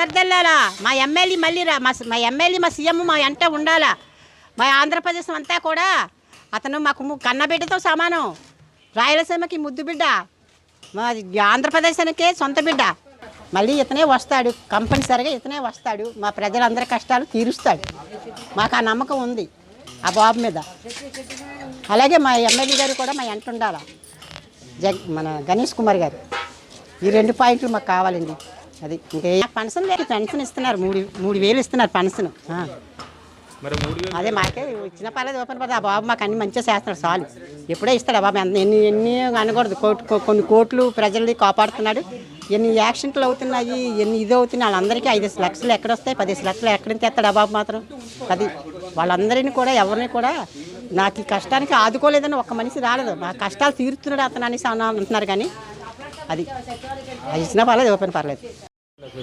వరదల్లాలా? మా ఎమ్మెల్యే మళ్ళీ రా మా మా ఎమ్మెల్యే మా సీఎం మా వెంట ఉండాలా? మా ఆంధ్రప్రదేశ్ అంతా కూడా అతను మాకు కన్నబిడ్డతో సమానం. రాయలసీమకి ముద్దు బిడ్డ. మా ఆంధ్రప్రదేశానికే సొంత బిడ్డ. మళ్ళీ ఇతనే వస్తాడు. కంపల్సరిగా ఇతనే వస్తాడు. మా ప్రజలందరి కష్టాలు తీరుస్తాడు. మాకు ఆ నమ్మకం ఉంది ఆ బాబు మీద. అలాగే మా ఎమ్మెల్యే గారు కూడా మా వెంట ఉండాలా? జగ్ మన గణేష్ కుమార్ గారు. ఈ రెండు పాయింట్లు మాకు కావాలండి. అది ఇంకే. పెన్షన్ లేదు పెన్షన్ ఇస్తున్నారు. మూడు మూడు వేలు ఇస్తున్నారు పెన్షన్ అదే మాకే ఇచ్చిన పర్లేదు ఓపెన్ పర్లేదు. ఆ బాబు మాకు అన్ని మంచిగా చేస్తున్నాడు చాలు. ఎప్పుడే ఇస్తాడు ఆ బాబు. ఎన్ని ఎన్ని అనకూడదు. కోట్ కో- కొన్ని కోట్లు ప్రజల్ని కాపాడుతున్నాడు. ఎన్ని యాక్సిడెంట్లు అవుతున్నాయి ఎన్ని ఇది అవుతున్నాయి వాళ్ళందరికీ ఐదు లక్షలు ఎక్కడొస్తాయి పదిహేను లక్షలు ఎక్కడి నుంచి తెస్తాడు ఆ బాబు మాత్రం. అది వాళ్ళందరినీ కూడా ఎవరిని కూడా నాకు ఈ కష్టానికి ఆదుకోలేదని ఒక్క మనిషి రాలేదు. నా కష్టాలు తీరుతున్నాడు అతను అనేసి అంటున్నారు కానీ అది. అది ఇచ్చినా పర్లేదు ఓపెన్ పర్లేదు.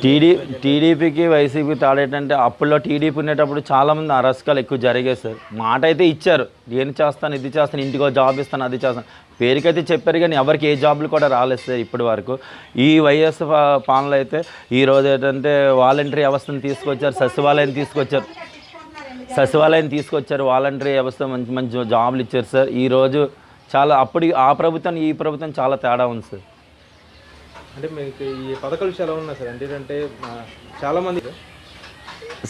టీడీ టీడీపీకి వైసీపీ తాడేటంటే అప్పుల్లో టీడీపీ ఉండేటప్పుడు చాలామంది అరస్కాలు ఎక్కువ జరిగాయి సార్. మాట అయితే ఇచ్చారు. ఏం చేస్తాను ఇది చేస్తాను ఇంటికో జాబ్ ఇస్తాను అది చేస్తాను. పేరుకైతే చెప్పారు కానీ ఎవరికి ఏ జాబ్లు కూడా రాలేదు సార్ ఇప్పటి వరకు. ఈ వైఎస్ పా- పాలనలో అయితే ఈ రోజు ఏంటంటే వాలంటరీ వ్యవస్థను తీసుకొచ్చారు సచివాలయం తీసుకొచ్చారు. సచివాలయం తీసుకొచ్చారు వాలంటరీ వ్యవస్థ మంచి మంచి జాబులు ఇచ్చారు సార్. ఈరోజు చాలా అప్పుడు ఆ ప్రభుత్వం ఈ ప్రభుత్వం చాలా తేడా ఉంది సార్. అంటే మీకు ఈ పథకాల విషయాలు ఎలా ఉన్నాయి సార్? అంటే ఏంటంటే చాలామంది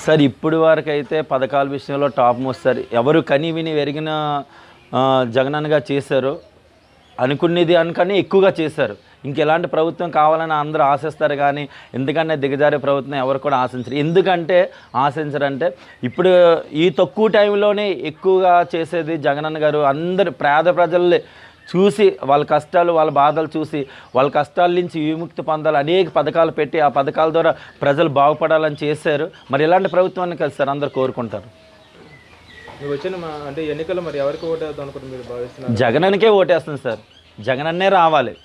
సార్ ఇప్పుడు వరకు అయితే పథకాల విషయంలో టాప్ మోస్ట్ సార్. ఎవరు కని విని పెరిగిన జగనన్నగా చేశారు. అనుకునేది అనుకని ఎక్కువగా చేశారు. ఇంకెలాంటి ప్రభుత్వం కావాలని అందరూ ఆశిస్తారు కానీ ఎందుకంటే దిగజారే ప్రభుత్వం ఎవరు కూడా ఆశించరు. ఎందుకంటే ఆశించరంటే ఇప్పుడు ఈ తక్కువ టైంలోనే ఎక్కువగా చేసేది జగనన్న గారు. అందరు పేద ప్రజల్ని చూసి వాళ్ళ కష్టాలు వాళ్ళ బాధలు చూసి వాళ్ళ కష్టాల నుంచి విముక్తి పొందాలి అనేక పథకాలు పెట్టి ఆ పథకాల ద్వారా ప్రజలు బాగుపడాలని చేశారు. మరి ఇలాంటి ప్రభుత్వాన్ని కలిసి సార్ అందరు కోరుకుంటారు. వచ్చిన అంటే ఎన్నికల్లో మరి ఎవరికి ఓటు వేద్దాం అనుకుంటే మీరు భావిస్తున్నారు? జగనన్నకే ఓటేస్తుంది సార్. జగనన్నే రావాలి.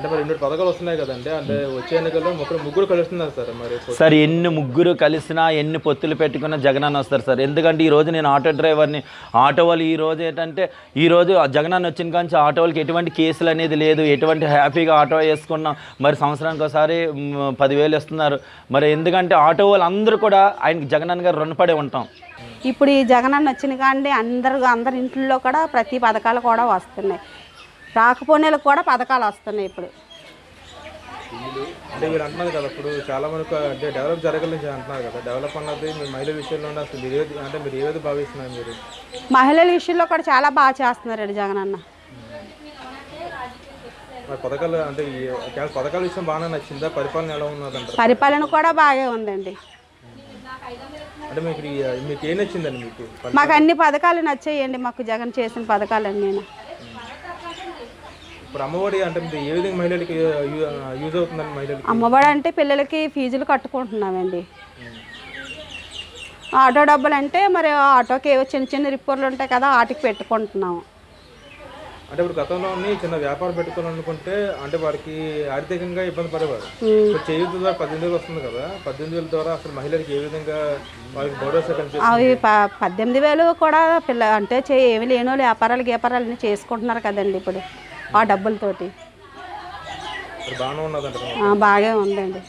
అంటే మరి రెండు పథకాలు వస్తున్నాయి కదండి. అంటే వచ్చే ఎన్నికల్లో ముగ్గురు ముగ్గురు కలుస్తున్నారు సార్ మరి. సార్ ఎన్ని ముగ్గురు కలిసినా ఎన్ని పొత్తులు పెట్టుకున్నా జగనన్న వస్తారు సార్. ఎందుకంటే ఈ రోజు నేను ఆటో డ్రైవర్ని ఆటో వాళ్ళు ఈ రోజు ఏంటంటే ఈ రోజు జగనన్న వచ్చిన కానీ ఆటో వాళ్ళకి ఎటువంటి కేసులు అనేది లేదు. ఎటువంటి హ్యాపీగా ఆటో వేసుకున్నాం. మరి సంవత్సరానికి ఒకసారి పదివేలు ఇస్తున్నారు. మరి ఎందుకంటే ఆటో వాళ్ళు అందరూ కూడా ఆయనకి జగనన్న గారు రుణపడి ఉంటాం. ఇప్పుడు ఈ జగనన్న వచ్చిన కానీ అందరు అందరి ఇంట్లో కూడా ప్రతి పథకాలు కూడా వస్తున్నాయి. రాకపోనేలకు కూడా పథకాలు వస్తున్నాయి ఇప్పుడు. అంటే మీరు అంటున్నారు కదా ఇప్పుడు చాలా మనకు అంటే డెవలప్ జరగాలని అంటున్నారు కదా డెవలప్ అన్నది మీ మహిళల విషయంలో అసలు మీరు అంటే మీరు ఏది భావిస్తున్నారు మీరు? మహిళల విషయంలో కూడా చాలా బాగా చేస్తున్నారండి జగనన్న మరి పథకాలు అంటే పథకాల విషయం బాగానే నచ్చిందా? పరిపాలన ఎలా ఉన్నదంటారు? పరిపాలన కూడా బాగా ఉందండి. అంటే మీకు మీకు ఏం నచ్చిందండి మీకు? మాకు అన్ని పథకాలు నచ్చాయండి మాకు జగన్ చేసిన పథకాలన్నీ. నేను ఇప్పుడు అమ్మఒడి అంటే ఏ విధంగా మహిళలకి యూజ్ అవుతుందండి మహిళలకి? అమ్మఒడి అంటే పిల్లలకి ఫీజులు కట్టుకుంటున్నామండి. ఆటో డబ్బులు అంటే మరి ఆటోకి ఏవో చిన్న చిన్న రిపోర్ట్లు ఉంటాయి కదా వాటికి పెట్టుకుంటున్నాము అంటే ఇప్పుడు గతంలోని చిన్న వ్యాపారం పెట్టుకోవాలనుకుంటే అంటే వారికి ఆర్థికంగా ఇబ్బంది పడేవారు. ఇప్పుడు చేయూత ద్వారా పద్దెనిమిది వేలు వస్తుంది కదా పద్దెనిమిది వేల ద్వారా అసలు మహిళలకు ఏ విధంగా వారికి భరోసా కనిపిస్తుంది అవి పద్దెనిమిది వేలు కూడా పిల్ల అంటే చే ఏమి లేనో వ్యాపారాలు అన్నీ చేసుకుంటున్నారు కదండి ఇప్పుడు. ఆ డబ్బులతోటి. బాగానే బాగా ఉందండి.